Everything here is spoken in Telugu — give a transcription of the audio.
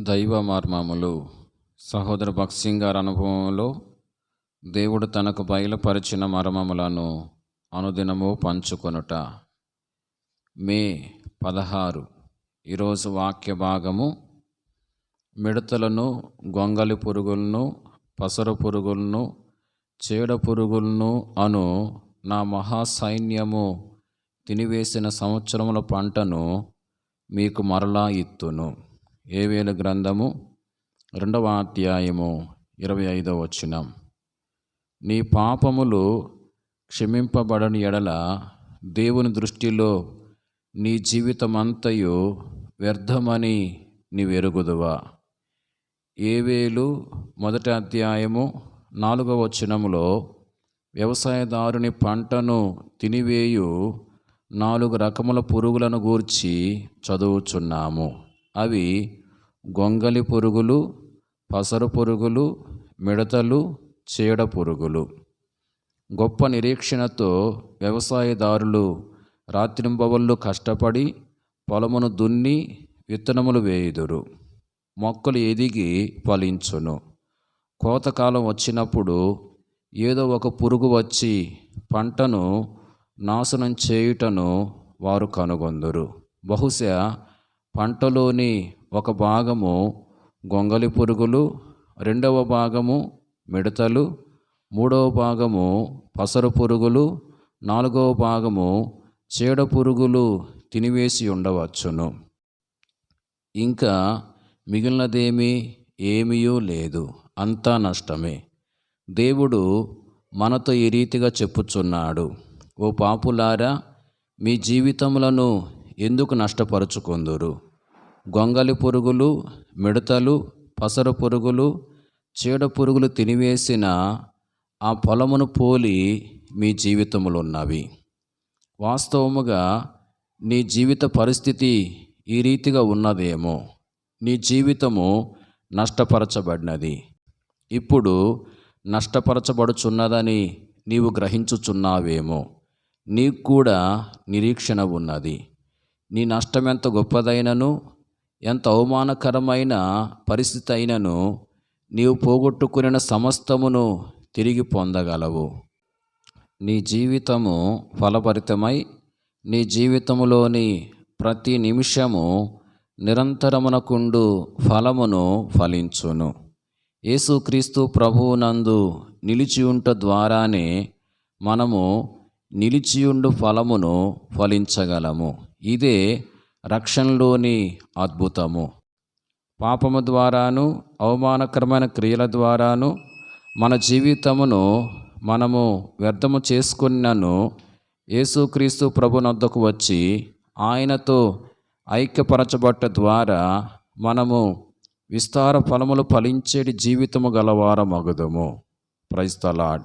దైవ మర్మములు. సహోదర భక్సింగ్ గారి అనుభవంలో దేవుడు తనకు బయలుపరిచిన మర్మములను అనుదినము పంచుకొనుట. మే పదహారు. ఈరోజు వాక్య భాగము. మిడతలను గొంగలి పురుగులను పసరు పురుగులను చీడ పురుగులను అను నా మహాసైన్యము తినివేసిన సంవత్సరముల పంటను మీకు మరలా ఇత్తును. ఏవేలు గ్రంథము? రెండవ అధ్యాయము ఇరవై ఐదవ వచనం. నీ పాపములు క్షమింపబడని ఎడల దేవుని దృష్టిలో నీ జీవితమంతయు వ్యర్థమని నీవెరుగుదువా? ఏవేలు మొదటి అధ్యాయము నాలుగవ వచనములో వ్యవసాయదారుని పంటను తినివేయు నాలుగు రకముల పురుగులను గూర్చి చదువుచున్నాము. అవి గొంగలి పురుగులు పసరు పురుగులు మిడతలు చీడ పురుగులు. గొప్ప నిరీక్షణతో వ్యవసాయదారులు రాత్రింబవళ్ళు కష్టపడి పొలమును దున్ని విత్తనములు వేయుదురు. మొక్కలు ఎదిగి ఫలించును. కోతకాలం వచ్చినప్పుడు ఏదో ఒక పురుగు వచ్చి పంటను నాశనం చేయుటను వారు కనుగొందురు. బహుశా పంటలోని ఒక భాగము గొంగలి పురుగులు రెండవ భాగము మిడతలు మూడవ భాగము పసరు పురుగులు నాలుగవ భాగము చీడ పురుగులు తినివేసి ఉండవచ్చును. ఇంకా మిగిలినదేమీ ఏమీయూ లేదు అంతా నష్టమే. దేవుడు మనతో ఈ రీతిగా చెప్పుచున్నాడు ఓ పాపులారా మీ జీవితములను ఎందుకు నష్టపరుచుకొందురు? గొంగలి పురుగులు మిడతలు పసరు పురుగులు చీడ పురుగులు తినివేసిన ఆ పొలమును పోలి మీ జీవితములు ఉన్నవి వాస్తవముగా నీ జీవిత పరిస్థితి ఈ రీతిగా ఉన్నదేమో. నీ జీవితము నష్టపరచబడినది. ఇప్పుడు నష్టపరచబడుచున్నదని నీవు గ్రహించుచున్నావేమో. నీకు కూడా నిరీక్షణ ఉన్నది. నీ నష్టం ఎంత గొప్పదైనను ఎంత అవమానకరమైన పరిస్థితి అయినను నీవు పోగొట్టుకున్న సమస్తమును తిరిగి పొందగలవు. నీ జీవితము ఫలభరితమై నీ జీవితములోని ప్రతి నిమిషము నిరంతరమునకుండు ఫలమును ఫలించును. యేసుక్రీస్తు ప్రభువునందు నిలిచియుంట ద్వారానే మనము నిలిచియుండు ఫలమును ఫలించగలము. ఇదే రక్షణలోని అద్భుతము. పాపము ద్వారాను అవమానకరమైన క్రియల ద్వారాను మన జీవితమును మనము వ్యర్థము చేసుకున్నను యేసుక్రీస్తు ప్రభునొద్దకు వచ్చి ఆయనతో ఐక్యపరచబట్ట ద్వారా మనము విస్తార ఫలములు ఫలించేటి జీవితము గలవారమగుదము. ప్రైస్తలాడ్